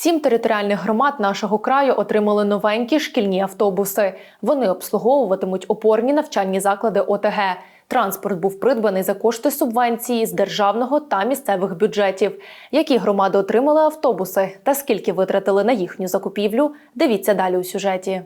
Сім територіальних громад нашого краю отримали новенькі шкільні автобуси. Вони обслуговуватимуть опорні навчальні заклади ОТГ. Транспорт був придбаний за кошти субвенції з державного та місцевих бюджетів. Які громади отримали автобуси та скільки витратили на їхню закупівлю? Дивіться далі у сюжеті.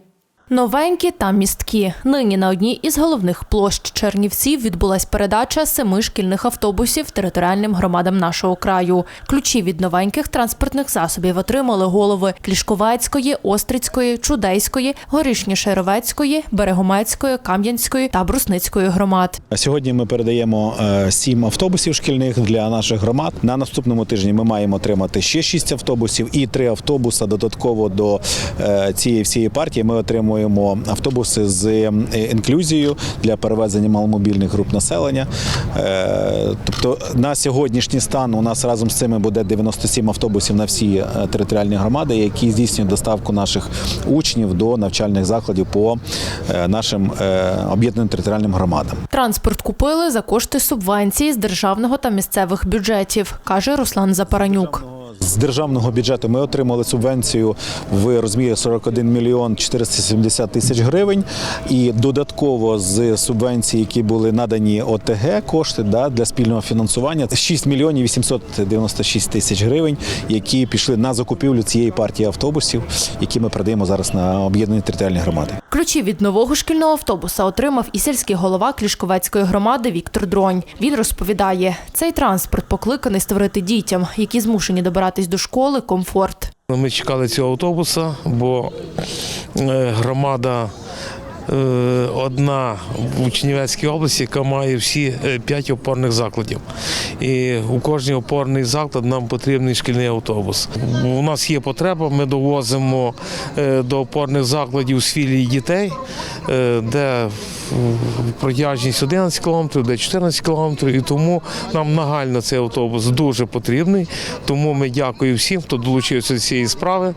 Новенькі та місткі. Нині на одній із головних площ Чернівців відбулась передача семи шкільних автобусів територіальним громадам нашого краю. Ключі від новеньких транспортних засобів отримали голови Клішковецької, Острицької, Чудейської, Горішньо-Шеровецької, Берегомецької, Кам'янської та Брусницької громад. Сьогодні ми передаємо е, сім автобусів шкільних для наших громад. На наступному тижні ми маємо отримати ще шість автобусів і три автобуса додатково до е, цієї всієї партії. Ми отримуємо автобуси з е, інклюзією для перевезення маломобільних груп населення. Е, Тобто на сьогоднішній стан у нас разом з цими буде 97 автобусів на всі е, територіальні громади, які здійснюють доставку наших учнів до навчальних закладів по нашим об'єднаним територіальним громадам. Транспорт купили за кошти субвенції з державного та місцевих бюджетів, каже Руслан Запаранюк. З державного бюджету ми отримали субвенцію в розмірі 41 мільйон 470 тисяч гривень. І додатково з субвенцій, які були надані ОТГ, кошти да, для спільного фінансування 6 мільйонів 896 тисяч гривень, які пішли на закупівлю цієї партії автобусів, які ми продаємо зараз на об'єднані територіальні громади. Ключі від нового шкільного автобуса отримав і сільський голова Клішковецької громади Віктор Дронь. Він розповідає, цей транспорт покликаний створити дітям, які змушені добиратись до школи, комфорт. Ми чекали цього автобуса, бо е, громада е, одна в Чернівецькій області, яка має всі е, п'ять опорних закладів. І у кожній опорний заклад нам потрібний шкільний автобус. У нас є потреба, ми довозимо до опорних закладів з філії дітей, де протяжність 11 кілометрів, де 14 кілометрів, і тому нам нагально цей автобус дуже потрібний. Тому ми дякуємо всім, хто долучився до цієї справи.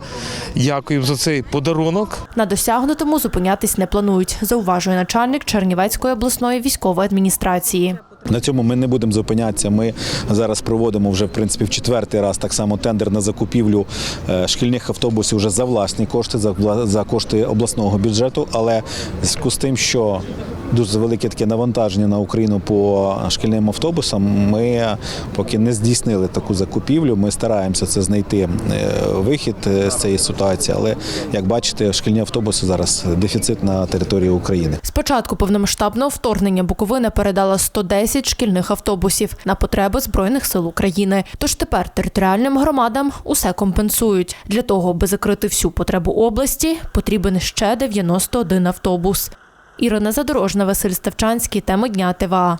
Дякуємо за цей подарунок. На досягнутому зупинятись не планують, зауважує начальник Чернівецької обласної військової адміністрації. На цьому ми не будемо зупинятися. Ми зараз проводимо вже в принципі в четвертий раз так само тендер на закупівлю е, шкільних автобусів вже за власні кошти, за, кошти обласного бюджету. Але зв'язку з тим, що дуже велике таке навантаження на Україну по шкільним автобусам, ми поки не здійснили таку закупівлю. Ми стараємося це знайти е, вихід е, з цієї ситуації. Але як бачите, шкільні автобуси зараз дефіцит на території України. З початку повномасштабного вторгнення Буковина передала 110 шкільних автобусів на потреби збройних сил України. Тож тепер територіальним громадам усе компенсують. Для того, аби закрити всю потребу області, потрібен ще 91 автобус. Ірина Задорожна, Василь Ставчанський. Тема дня ТВА.